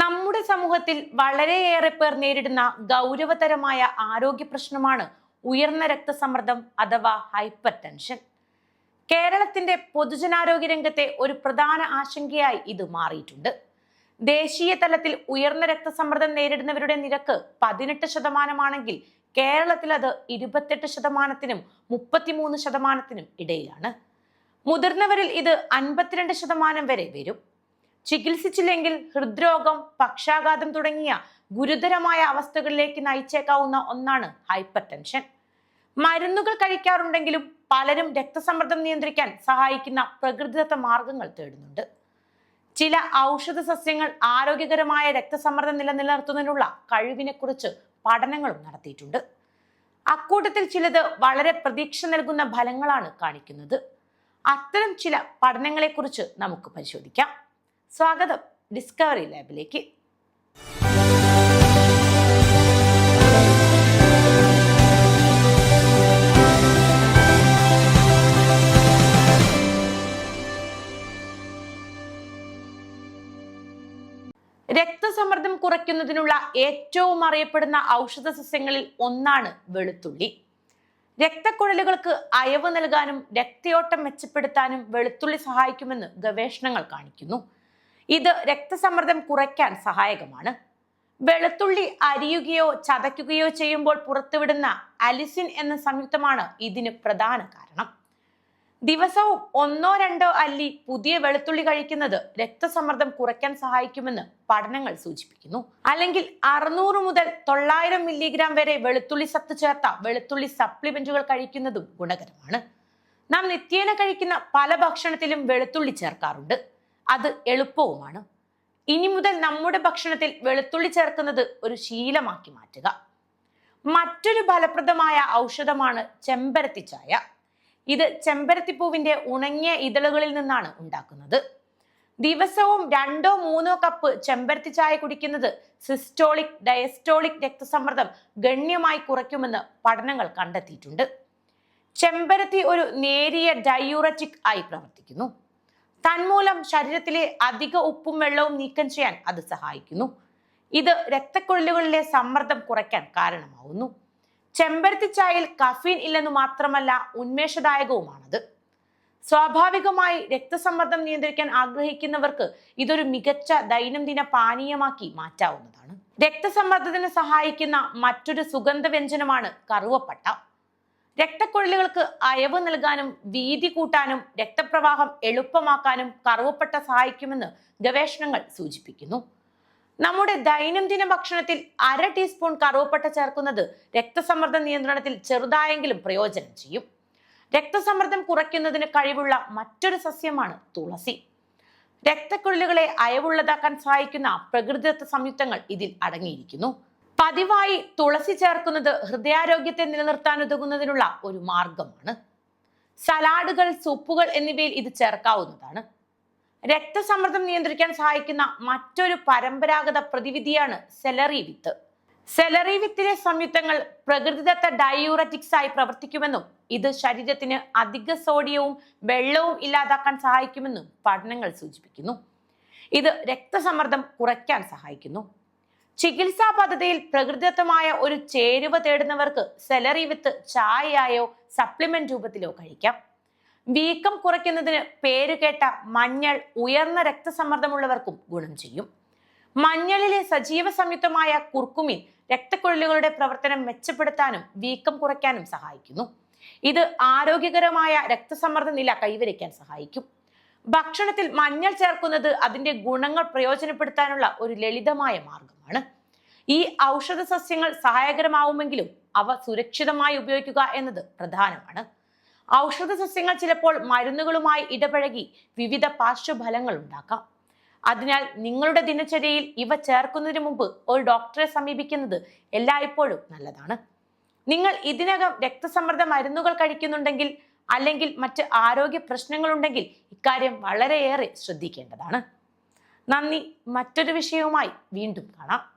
നമ്മുടെ സമൂഹത്തിൽ വളരെയേറെ പേർ നേരിടുന്ന ഗൗരവതരമായ ആരോഗ്യ പ്രശ്നമാണ് ഉയർന്ന രക്തസമ്മർദ്ദം അഥവാ ഹൈപ്പർ ടെൻഷൻ കേരളത്തിന്റെ പൊതുജനാരോഗ്യ രംഗത്തെ ഒരു പ്രധാന ആശങ്കയായി ഇത് മാറിയിട്ടുണ്ട്. ദേശീയ തലത്തിൽ ഉയർന്ന രക്തസമ്മർദ്ദം നേരിടുന്നവരുടെ നിരക്ക് പതിനെട്ട് ശതമാനമാണെങ്കിൽ കേരളത്തിൽ അത് ഇരുപത്തെട്ട് ശതമാനത്തിനും മുപ്പത്തിമൂന്ന് ശതമാനത്തിനും ഇടയിലാണ്. മുതിർന്നവരിൽ ഇത് അൻപത്തിരണ്ട് ശതമാനം വരെ വരും. ചികിത്സിച്ചില്ലെങ്കിൽ ഹൃദ്രോഗം പക്ഷാഘാതം തുടങ്ങിയ ഗുരുതരമായ അവസ്ഥകളിലേക്ക് നയിച്ചേക്കാവുന്ന ഒന്നാണ് ഹൈപ്പർ ടെൻഷൻ മരുന്നുകൾ കഴിക്കാറുണ്ടെങ്കിലും പലരും രക്തസമ്മർദ്ദം നിയന്ത്രിക്കാൻ സഹായിക്കുന്ന പ്രകൃതിദത്ത മാർഗങ്ങൾ തേടുന്നുണ്ട്. ചില ഔഷധ സസ്യങ്ങൾ ആരോഗ്യകരമായ രക്തസമ്മർദ്ദം നില നിലനിർത്തുന്നതിനുള്ള കഴിവിനെ കുറിച്ച് പഠനങ്ങളും നടത്തിയിട്ടുണ്ട്. അക്കൂട്ടത്തിൽ ചിലത് വളരെ പ്രതീക്ഷ നൽകുന്ന ഫലങ്ങളാണ് കാണിക്കുന്നത്. അത്തരം ചില പഠനങ്ങളെക്കുറിച്ച് നമുക്ക് പരിശോധിക്കാം. സ്വാഗതം ഡിസ്കവറി ലാബിലേക്ക്. രക്തസമ്മർദ്ദം കുറയ്ക്കുന്നതിനുള്ള ഏറ്റവും അറിയപ്പെടുന്ന ഔഷധ സസ്യങ്ങളിൽ ഒന്നാണ് വെളുത്തുള്ളി. രക്തക്കുഴലുകൾക്ക് അയവ് നൽകാനും രക്തയോട്ടം മെച്ചപ്പെടുത്താനും വെളുത്തുള്ളി സഹായിക്കുമെന്ന് ഗവേഷണങ്ങൾ കാണിക്കുന്നു. ഇത് രക്തസമ്മർദ്ദം കുറയ്ക്കാൻ സഹായകമാണ്. വെളുത്തുള്ളി അരിയുകയോ ചതയ്ക്കുകയോ ചെയ്യുമ്പോൾ പുറത്തുവിടുന്ന അലിസിൻ എന്ന സംയുക്തമാണ് ഇതിന് പ്രധാന കാരണം. ദിവസവും ഒന്നോ രണ്ടോ അല്ലി പുതിയ വെളുത്തുള്ളി കഴിക്കുന്നത് രക്തസമ്മർദ്ദം കുറയ്ക്കാൻ സഹായിക്കുമെന്ന് പഠനങ്ങൾ സൂചിപ്പിക്കുന്നു. അല്ലെങ്കിൽ അറുന്നൂറ് മുതൽ തൊള്ളായിരം മില്ലിഗ്രാം വരെ വെളുത്തുള്ളി സത്ത് ചേർത്ത വെളുത്തുള്ളി സപ്ലിമെന്റുകൾ കഴിക്കുന്നതും ഗുണകരമാണ്. നാം നിത്യേന കഴിക്കുന്ന പല ഭക്ഷണത്തിലും വെളുത്തുള്ളി ചേർക്കാറുണ്ട്. അത് എളുപ്പവുമാണ്. ഇനി മുതൽ നമ്മുടെ ഭക്ഷണത്തിൽ വെളുത്തുള്ളി ചേർക്കുന്നത് ഒരു ശീലമാക്കി മാറ്റുക. മറ്റൊരു ഫലപ്രദമായ ഔഷധമാണ് ചെമ്പരത്തി ചായ. ഇത് ചെമ്പരത്തിപ്പൂവിന്റെ ഉണങ്ങിയ ഇതളുകളിൽ നിന്നാണ് ഉണ്ടാക്കുന്നത്. ദിവസവും രണ്ടോ മൂന്നോ കപ്പ് ചെമ്പരത്തി ചായ കുടിക്കുന്നത് സിസ്റ്റോളിക് ഡയസ്റ്റോളിക് രക്തസമ്മർദ്ദം ഗണ്യമായി കുറയ്ക്കുമെന്ന് പഠനങ്ങൾ കണ്ടെത്തിയിട്ടുണ്ട്. ചെമ്പരത്തി ഒരു നേരിയ ഡയൂററ്റിക് ആയി പ്രവർത്തിക്കുന്നു. തന്മൂലം ശരീരത്തിലെ അധിക ഉപ്പും വെള്ളവും നീക്കം ചെയ്യാൻ അത് സഹായിക്കുന്നു. ഇത് രക്തക്കുഴലുകളിലെ സമ്മർദ്ദം കുറയ്ക്കാൻ കാരണമാവുന്നു. ചെമ്പരത്തി ചായയിൽ കഫീൻ ഇല്ലെന്ന് മാത്രമല്ല ഉന്മേഷദായകവുമാണത്. സ്വാഭാവികമായി രക്തസമ്മർദ്ദം നിയന്ത്രിക്കാൻ ആഗ്രഹിക്കുന്നവർക്ക് ഇതൊരു മികച്ച ദൈനംദിന പാനീയമാക്കി മാറ്റാവുന്നതാണ്. രക്തസമ്മർദ്ദത്തിന് സഹായിക്കുന്ന മറ്റൊരു സുഗന്ധ വ്യഞ്ജനമാണ് കറുവപ്പട്ട. രക്തക്കുഴലുകൾക്ക് അയവ് നൽകാനും വീതി കൂട്ടാനും രക്തപ്രവാഹം എളുപ്പമാക്കാനും കറുവപ്പട്ട സഹായിക്കുമെന്ന് ഗവേഷണങ്ങൾ സൂചിപ്പിക്കുന്നു. നമ്മുടെ ദൈനംദിന ഭക്ഷണത്തിൽ അര ടീസ്പൂൺ കറുവപ്പട്ട ചേർക്കുന്നത് രക്തസമ്മർദ്ദ നിയന്ത്രണത്തിൽ ചെറുതായെങ്കിലും പ്രയോജനം ചെയ്യും. രക്തസമ്മർദ്ദം കുറയ്ക്കുന്നതിന് കഴിവുള്ള മറ്റൊരു സസ്യമാണ് തുളസി. രക്തക്കുഴലുകളെ അയവുള്ളതാക്കാൻ സഹായിക്കുന്ന പ്രകൃതിദത്ത സംയുക്തങ്ങൾ ഇതിൽ അടങ്ങിയിരിക്കുന്നു. പതിവായി തുളസി ചേർക്കുന്നത് ഹൃദയാരോഗ്യത്തെ നിലനിർത്താൻ ഉതകുന്നതിനുള്ള ഒരു മാർഗമാണ്. സലാഡുകൾ സൂപ്പുകൾ എന്നിവയിൽ ഇത് ചേർക്കാവുന്നതാണ്. രക്തസമ്മർദ്ദം നിയന്ത്രിക്കാൻ സഹായിക്കുന്ന മറ്റൊരു പരമ്പരാഗത പ്രതിവിധിയാണ് സെലറി വിത്ത്. സെലറി വിത്തിലെ സംയുക്തങ്ങൾ പ്രകൃതിദത്ത ഡയൂററ്റിക്സ് ആയി പ്രവർത്തിക്കുമെന്നും ഇത് ശരീരത്തിന് അധിക സോഡിയവും വെള്ളവും ഇല്ലാതാക്കാൻ സഹായിക്കുമെന്നും പഠനങ്ങൾ സൂചിപ്പിക്കുന്നു. ഇത് രക്തസമ്മർദ്ദം കുറയ്ക്കാൻ സഹായിക്കുന്നു. ചികിത്സാ പദ്ധതിയിൽ പ്രകൃതിദത്തമായ ഒരു ചേരുവ തേടുന്നവർക്ക് സെലറി വിത്ത് ചായയായോ സപ്ലിമെന്റ് രൂപത്തിലോ കഴിക്കാം. വീക്കം കുറയ്ക്കുന്നതിന് പേരുകേട്ട മഞ്ഞൾ ഉയർന്ന രക്തസമ്മർദ്ദമുള്ളവർക്കും ഗുണം ചെയ്യും. മഞ്ഞളിലെ സജീവ സംയുക്തമായ കുർക്കുമിൻ രക്തക്കുഴലുകളുടെ പ്രവർത്തനം മെച്ചപ്പെടുത്താനും വീക്കം കുറയ്ക്കാനും സഹായിക്കുന്നു. ഇത് ആരോഗ്യകരമായ രക്തസമ്മർദ്ദ നില കൈവരിക്കാൻ സഹായിക്കും. ഭക്ഷണത്തിൽ മഞ്ഞൾ ചേർക്കുന്നത് അതിന്റെ ഗുണങ്ങൾ പ്രയോജനപ്പെടുത്താനുള്ള ഒരു ലളിതമായ മാർഗമാണ്. ഈ ഔഷധ സസ്യങ്ങൾ സഹായകരമാവുമെങ്കിലും അവ സുരക്ഷിതമായി ഉപയോഗിക്കുക എന്നത് പ്രധാനമാണ്. ഔഷധ സസ്യങ്ങൾ ചിലപ്പോൾ മരുന്നുകളുമായി ഇടപഴകി വിവിധ പാർശ്വഫലങ്ങൾ ഉണ്ടാക്കാം. അതിനാൽ നിങ്ങളുടെ ദിനചര്യയിൽ ഇവ ചേർക്കുന്നതിന് മുമ്പ് ഒരു ഡോക്ടറെ സമീപിക്കുന്നത് എല്ലായ്പ്പോഴും നല്ലതാണ്. നിങ്ങൾ ഇതിനകം രക്തസമ്മർദ്ദ മരുന്നുകൾ കഴിക്കുന്നുണ്ടെങ്കിൽ അല്ലെങ്കിൽ മറ്റ് ആരോഗ്യ പ്രശ്നങ്ങളുണ്ടെങ്കിൽ ഇക്കാര്യം വളരെയേറെ ശ്രദ്ധിക്കേണ്ടതാണ്. നന്ദി. മറ്റൊരു വിഷയവുമായി വീണ്ടും കാണാം.